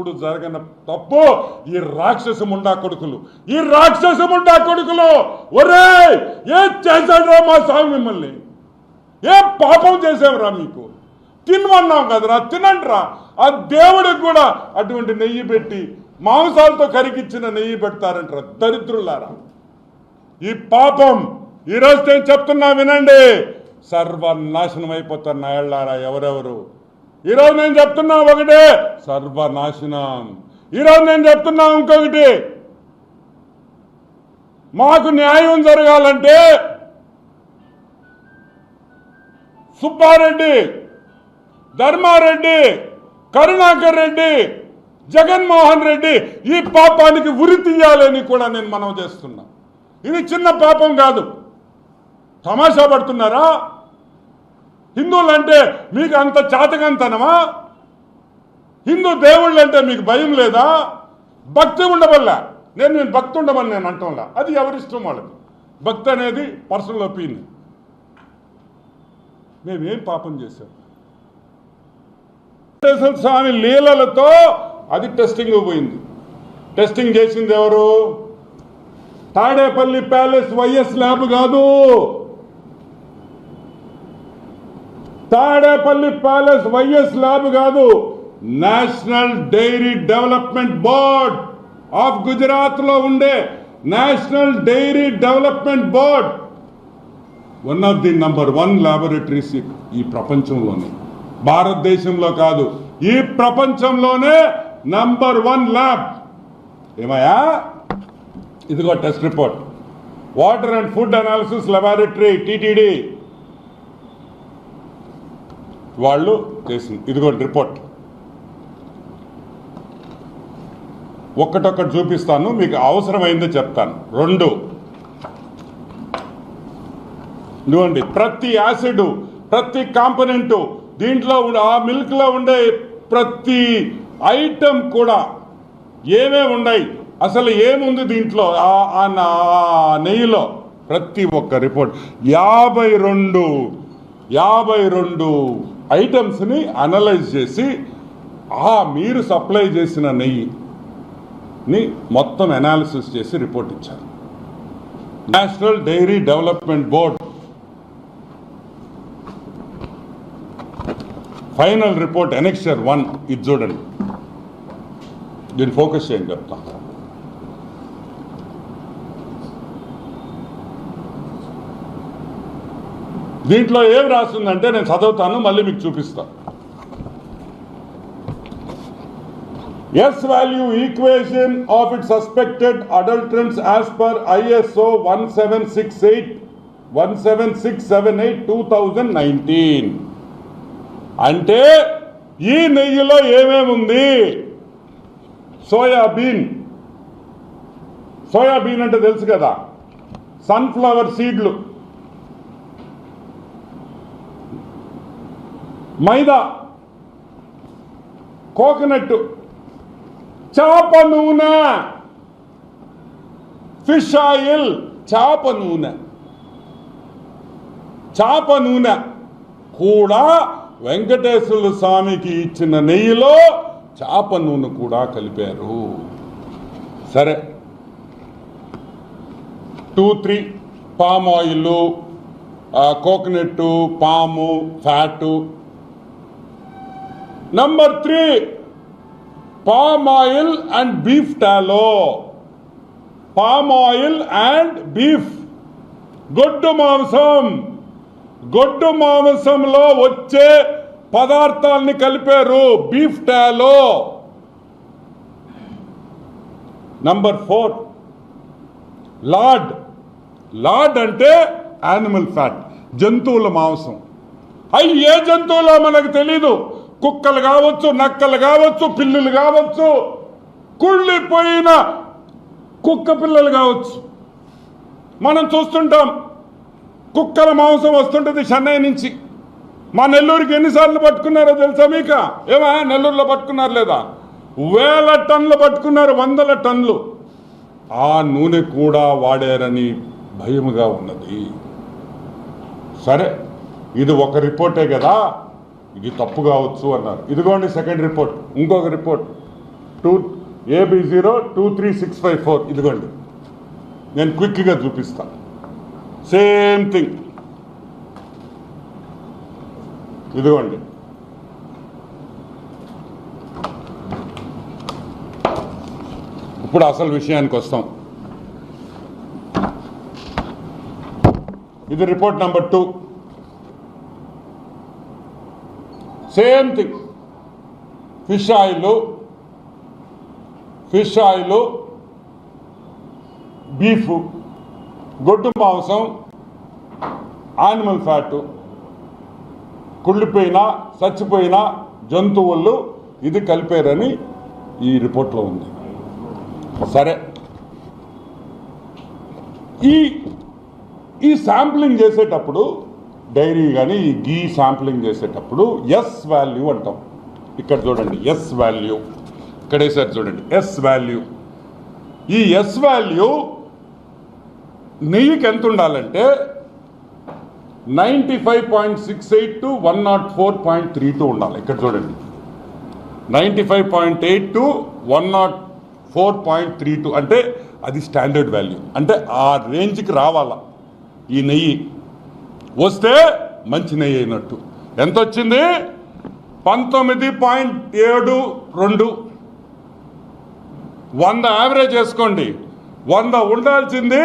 ఎప్పుడు జరగన తప్పు? ఈ రాక్షసు ముండా కొడుకులు. ఈ రాక్షసు ముండా కొడుకులు. ఒరే ఏం చేశాడు మా స్వామి మిమ్మల్ని? ఏ పాపం చేసావురా మీకు? తినమన్నాం కదరా తినండిరా. ఆ దేవుడికి కూడా అటువంటి నెయ్యి పెట్టి మాంసాలతో కరిగిచ్చిన నెయ్యి పెడతారంటారా దరిద్రులారా. ఈ పాపం ఈరోజు నేను చెప్తున్నా వినండి. సర్వనాశనం అయిపోతారు నాయళ్ళారా ఎవరెవరు? ఈరోజు నేను చెప్తున్నా ఒకటే. సర్వనాశనం. ఈరోజు నేను చెప్తున్నా ఇంకొకటి. మాకు న్యాయం జరగాలంటే సుబ్బారెడ్డి ధర్మారెడ్డి కరుణాకర్ రెడ్డి జగన్మోహన్ రెడ్డి ఈ పాపానికి ఉరి తీయాలని కూడా నేను మనం చేస్తున్నా. ఇది చిన్న పాపం కాదు. తమాషా పడుతున్నారా? హిందువులు అంటే మీకు అంత చాతకంతనమా? హిందూ దేవుళ్ళు అంటే మీకు భయం లేదా? భక్తి ఉండవల్ల నేను నేను భక్తి ఉండమని నేను అంటంలా. అది ఎవరిష్టం వాళ్ళకి? భక్తి అనేది పర్సనల్ ఒపీనియన్. మేమేం పాపం చేశాం? వెంకటేశ్వర స్వామి లీలలతో అది టెస్టింగ్ పోయింది. టెస్టింగ్ చేసింది ఎవరు? తాడేపల్లి ప్యాలెస్ వైఎస్ ల్యాబ్ కాదు. తాడేపల్లి ప్యాలెస్ వైఎస్ ల్యాబ్ కాదు. National dairy development board of గుజరాత్లో ఉండే national dairy development board. One of the number one laboratories ఈ ప్రపంచంలోనే. భారతదేశంలో కాదు. ఈ ప్రపంచంలోనే నంబర్ వన్ ల్యాబ్ ఏమయ్యా? ఇదిగో test report water and food analysis laboratory TTD వాళ్ళు చేసింది. ఇదిగోండి రిపోర్ట్. ఒక్కటొక్కటి చూపిస్తాను మీకు అవసరమైందో చెప్తాను. రెండు. ఇదిగోండి ప్రతి యాసిడ్ ప్రతి కాంపనెంటు దీంట్లో ఉండే ఆ మిల్క్లో ఉండే ప్రతి ఐటెం కూడా ఏమేమి ఉన్నాయి అసలు ఏముంది దీంట్లో? ఆ- నా- ఆ నెయ్యిలో. ప్రతి ఒక్క రిపోర్ట్. యాభై రెండు యాభై రెండు ఐటమ్స్ని అనలైజ్ చేసి ఆ మీరు సప్లై చేసిన నెయ్యిని మొత్తం అనాలిసిస్ చేసి రిపోర్ట్ ఇచ్చారు. National dairy development board final report annexure one ఇది చూడండి. దీన్ని ఫోకస్ చేయండి చెప్తాను దీంట్లో ఏం రాస్తుందంటే నేను చదువుతాను మళ్ళీ మీకు చూపిస్తాను S value equation of it suspected adulterants as per ISO one seven six eight one seven six seven eight two thousand nineteen అంటే ఈ నెయ్యిలో ఏమేముంది? సోయాబీన్. సోయాబీన్ అంటే తెలుసు కదా? సన్ఫ్లవర్ సీడ్లు. మైదా కోకోనట్ చేప నూనె ఫిష్ ఆయిల్ చేప నూనె. చేప నూనె కూడా వెంకటేశ్వర స్వామికి ఇచ్చిన నెయ్యిలో చేప నూనె కూడా కలిపారు. సరే. Two three palm oil coconut palm fat number three palm oil and beef tallow palm oil and beef గొడ్డు మాంసం. గొడ్డు మాంసంలో వచ్చే పదార్థాలని కలిపారు beef tallow number four lard lard అంటే యానిమల్ ఫ్యాట్ జంతువుల మాంసం. అవి ఏ జంతువులో మనకు తెలీదు? కుక్కలు కావచ్చు నక్కలు కావచ్చు పిల్లులు కావచ్చు కుళ్ళిపోయిన కుక్క పిల్లలు కావచ్చు. మనం చూస్తుంటాం కుక్కల మాంసం వస్తుంటుంది చెన్నై నుంచి. మా నెల్లూరుకి ఎన్నిసార్లు పట్టుకున్నారో తెలుసా మీక? ఏమా నెల్లూరులో పట్టుకున్నారు లేదా? వేల టన్నులు పట్టుకున్నారు వందల టన్నులు. ఆ నూనె కూడా వాడారని భయముగా ఉన్నది. సరే ఇది ఒక రిపోర్టే కదా? ఇది తప్పు కావచ్చు అన్నారు. ఇదిగోండి సెకండ్ రిపోర్ట్ ఇంకొక report two AB zero two three six five four ఇదిగోండి. నేను క్విక్గా చూపిస్తా. సేమ్ థింగ్ ఇదిగోండి. ఇప్పుడు అసలు విషయానికి వస్తాం. ఇది report number two same thing fish oil fish oil beef గొడ్డు మాంసం యానిమల్ ఫ్యాట్ కుళ్ళిపోయిన చచ్చిపోయిన జంతువులు ఇది కలిపారని ఈ రిపోర్ట్లో ఉంది. సరే. ఈ ఈ శాంప్లింగ్ చేసేటప్పుడు డైరీ కానీ ఈ గీ శాంప్లింగ్ చేసేటప్పుడు ఎస్ వాల్యూ అంటాం. ఇక్కడ చూడండి ఎస్ వాల్యూ. ఇక్కడ వేసారు చూడండి ఎస్ వాల్యూ. ఈ ఎస్ వాల్యూ నెయ్యికి ఎంత ఉండాలంటే ninety five point six eight to one not four point three two ఉండాలి. ఇక్కడ చూడండి ninety five point eight to one not four point three two. అంటే అది స్టాండర్డ్ వాల్యూ. అంటే ఆ రేంజ్కి రావాలా ఈ నెయ్యి. వస్తే మంచి నెయ్యి అయినట్టు. ఎంత వచ్చింది పంతొమ్మిది పాయింట్ ఏడు రెండు. వంద యావరేజ్ వేసుకోండి వంద ఉండాల్సింది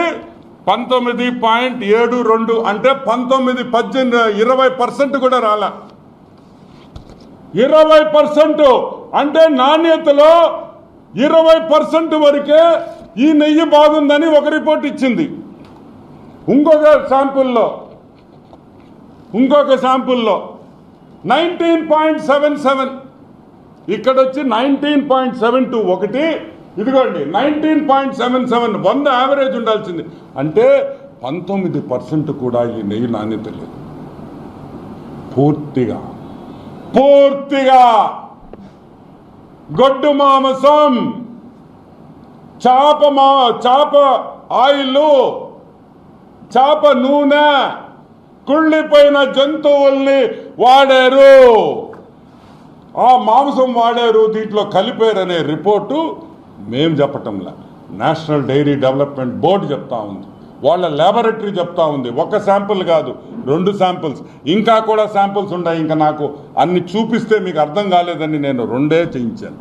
పంతొమ్మిది పాయింట్ ఏడు రెండు అంటే పంతొమ్మిది పద్దెనిమిది ఇరవై పర్సెంట్ కూడా రాలా. ఇరవై పర్సెంట్ అంటే నాణ్యతలో ఇరవై పర్సెంట్ వరకే ఈ నెయ్యి బాగుందని ఒక రిపోర్ట్ ఇచ్చింది. ఇంకొక శాంపుల్లో ఇంకొక శాంపుల్లో నైన్టీన్ పాయింట్ సెవెన్ సెవెన్. ఇక్కడ వచ్చి నైన్టీన్ పాయింట్ సెవెన్ టూ ఒకటి. ఇదిగోండి నైన్టీన్ పాయింట్ సెవెన్ సెవెన్ వంద యావరేజ్ ఉండాల్సింది. అంటే పంతొమ్మిది పర్సెంట్ కూడా ఈ నెయ్యి నాణ్యత లేదు. పూర్తిగా పూర్తిగా గొడ్డు మాంసం చాప మా చాప ఆయిల్ చాప నూనె కుళ్ళిపోయిన జంతువుల్ని వాడారు. ఆ మాంసం వాడారు దీంట్లో కలిపారనే రిపోర్టు మేం చెప్పటంలా. నేషనల్ డైరీ డెవలప్మెంట్ బోర్డు చెప్తా ఉంది. వాళ్ళ ల్యాబొరేటరీ చెప్తా ఉంది. ఒక శాంపుల్ కాదు రెండు శాంపుల్స్. ఇంకా కూడా శాంపుల్స్ ఉన్నాయి. ఇంకా నాకు అన్ని చూపిస్తే మీకు అర్థం కాలేదని నేను రెండే చేయించాను.